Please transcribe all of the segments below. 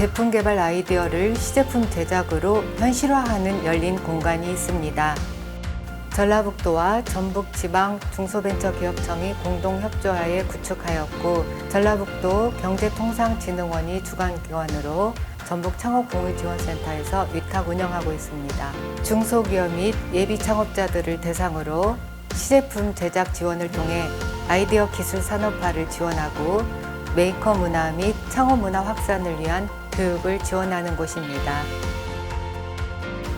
제품 개발 아이디어를 시제품 제작으로 현실화하는 열린 공간이 있습니다. 전라북도와 전북 지방 중소벤처기업청이 공동 협조하에 구축하였고 전라북도 경제통상진흥원이 주관기관으로 전북 창업공유지원센터에서 위탁 운영하고 있습니다. 중소기업 및 예비 창업자들을 대상으로 시제품 제작 지원을 통해 아이디어 기술 산업화를 지원하고 메이커 문화 및 창업 문화 확산을 위한 교육을 지원하는 곳입니다.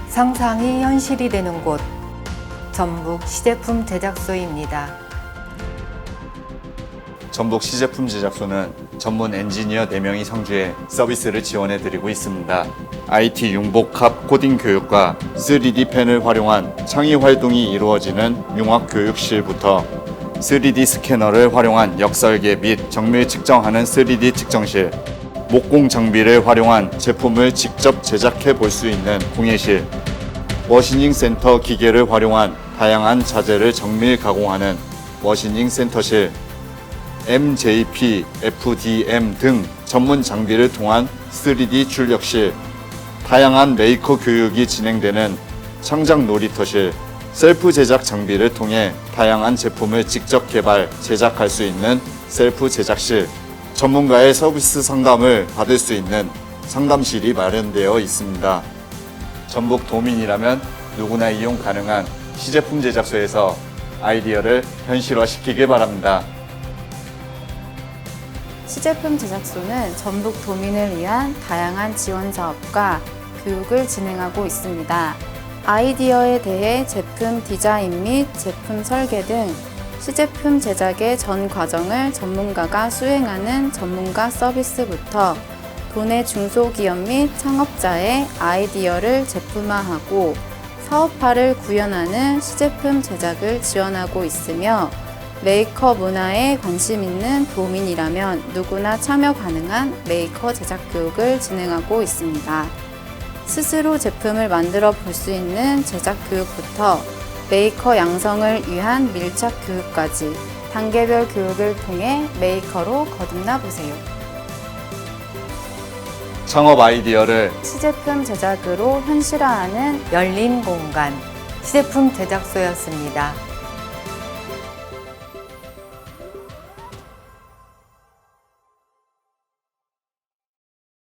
상상이 현실이 되는 곳 전북 시제품 제작소입니다. 전북 시제품 제작소는 전문 엔지니어 4명이 성주해 서비스를 지원해 드리고 있습니다. IT 융복합 코딩 교육과 3D 펜을 활용한 창의 활동이 이루어지는 융합 교육실부터 3D 스캐너를 활용한 역설계 및 정밀 측정하는 3D 측정실, 목공 장비를 활용한 제품을 직접 제작해 볼 수 있는 공예실, 머시닝 센터 기계를 활용한 다양한 자재를 정밀 가공하는 머시닝 센터실, MJP, FDM 등 전문 장비를 통한 3D 출력실, 다양한 메이커 교육이 진행되는 창작 놀이터실, 셀프 제작 장비를 통해 다양한 제품을 직접 개발, 제작할 수 있는 셀프 제작실, 전문가의 서비스 상담을 받을 수 있는 상담실이 마련되어 있습니다. 전북 도민이라면 누구나 이용 가능한 시제품 제작소에서 아이디어를 현실화시키길 바랍니다. 시제품 제작소는 전북 도민을 위한 다양한 지원 사업과 교육을 진행하고 있습니다. 아이디어에 대해 제품 디자인 및 제품 설계 등 시제품 제작의 전 과정을 전문가가 수행하는 전문가 서비스부터 도내 중소기업 및 창업자의 아이디어를 제품화하고 사업화를 구현하는 시제품 제작을 지원하고 있으며 메이커 문화에 관심 있는 도민이라면 누구나 참여 가능한 메이커 제작 교육을 진행하고 있습니다. 스스로 제품을 만들어 볼 수 있는 제작 교육부터 메이커 양성을 위한 밀착 교육까지 단계별 교육을 통해 메이커로 거듭나 보세요. 창업 아이디어를 시제품 제작으로 현실화하는 열린 공간 시제품 제작소였습니다.